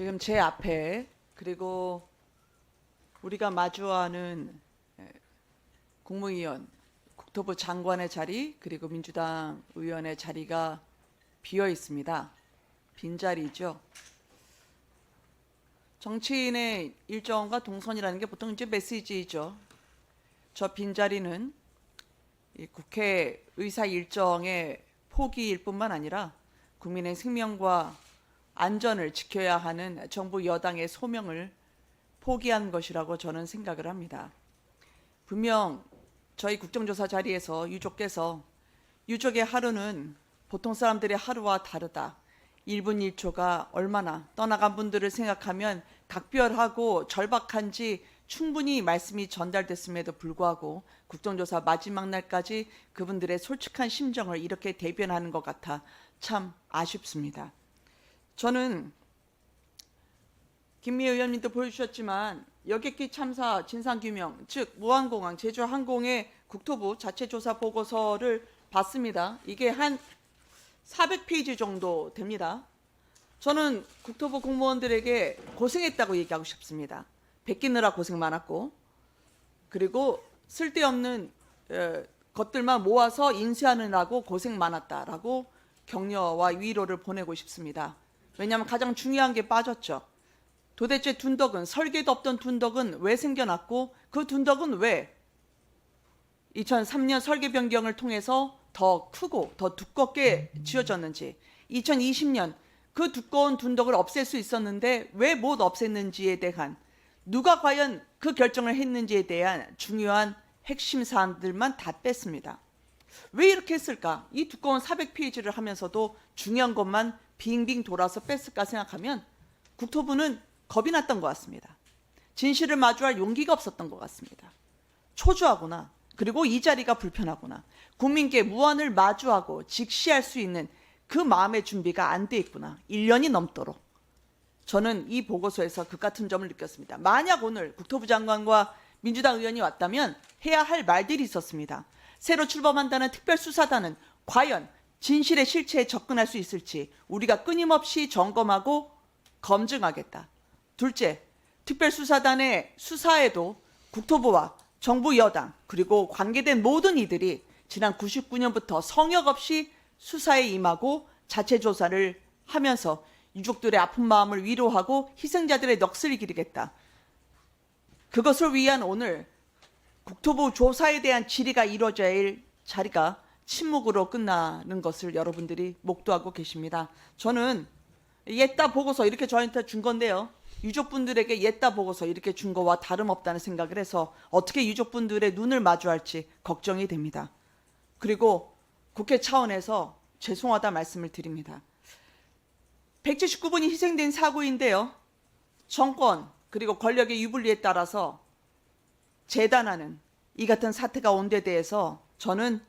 지금 제 앞에 그리고 우리가 마주하는 에, 국무위원, 국토부 장관의 자리 그리고 민주당 의원의 자리가 비어 있습니다. 빈 자리죠. 정치인의 일정과 동선이라는 게 보통 이제 메시지이죠. 저 빈자리는 이 국회 의사 일정의 포기일 뿐만 아니라 국민의 생명과 안전을 지켜야 하는 정부 여당의 소명을 포기한 것이라고 저는 생각을 합니다. 분명 저희 국정조사 자리에서 유족께서 유족의 하루는 보통 사람들의 하루와 다르다. 1분 1초가 얼마나 떠나간 분들을 생각하면 각별하고 절박한지 충분히 말씀이 전달됐음에도 불구하고 국정조사 마지막 날까지 그분들의 솔직한 심정을 이렇게 대변하는 것 같아 참 아쉽습니다. 저는 김미애 의원님도 보여주셨지만 여객기 참사 진상규명 즉 무한공항 제주항공의 국토부 자체조사 보고서를 봤습니다. 이게 한 400페이지 정도 됩니다. 저는 국토부 공무원들에게 고생했다고 얘기하고 싶습니다. 베끼느라 고생 많았고 그리고 쓸데없는 에, 것들만 모아서 인쇄하느라고 고생 많았다라고 격려와 위로를 보내고 싶습니다. 왜냐하면 가장 중요한 게 빠졌죠. 도대체 둔덕은 설계도 없던 둔덕은 왜 생겨났고 그 둔덕은 왜 2003년 설계 변경을 통해서 더 크고 더 두껍게 지어졌는지 2020년 그 두꺼운 둔덕을 없앨 수 있었는데 왜 못 없앴는지에 대한 누가 과연 그 결정을 했는지에 대한 중요한 핵심 사안들만 다 뺐습니다. 왜 이렇게 했을까? 이 두꺼운 400페이지를 하면서도 중요한 것만 빙빙 돌아서 뺐을까 생각하면 국토부는 겁이 났던 것 같습니다. 진실을 마주할 용기가 없었던 것 같습니다. 초조하구나. 그리고 이 자리가 불편하구나. 국민께 무언을 마주하고 직시할 수 있는 그 마음의 준비가 안 돼 있구나. 1년이 넘도록. 저는 이 보고서에서 그 같은 점을 느꼈습니다. 만약 오늘 국토부 장관과 민주당 의원이 왔다면 해야 할 말들이 있었습니다. 새로 출범한다는 특별수사단은 과연 진실의 실체에 접근할 수 있을지 우리가 끊임없이 점검하고 검증하겠다. 둘째, 특별수사단의 수사에도 국토부와 정부 여당 그리고 관계된 모든 이들이 지난 99년부터 성역 없이 수사에 임하고 자체 조사를 하면서 유족들의 아픈 마음을 위로하고 희생자들의 넋을 기리겠다. 그것을 위한 오늘 국토부 조사에 대한 질의가 이루어져야 할 자리가 침묵으로 끝나는 것을 여러분들이 목도하고 계십니다. 저는 옛다 보고서 이렇게 저한테 준 건데요. 유족분들에게 옛다 보고서 이렇게 준 거와 다름없다는 생각을 해서 어떻게 유족분들의 눈을 마주할지 걱정이 됩니다. 그리고 국회 차원에서 죄송하다 말씀을 드립니다. 179분이 희생된 사고인데요. 정권 그리고 권력의 유불리에 따라서 재단하는 이 같은 사태가 온 데 대해서 저는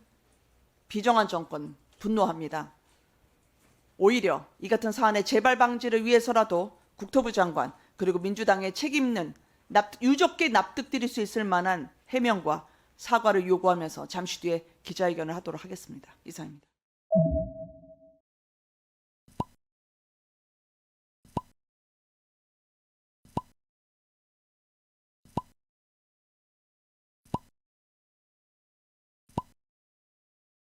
비정한 정권 분노합니다. 오히려 이 같은 사안의 재발 방지를 위해서라도 국토부 장관 그리고 민주당의 책임 있는 납, 유족께 납득드릴 수 있을 만한 해명과 사과를 요구하면서 잠시 뒤에 기자회견을 하도록 하겠습니다. 이상입니다.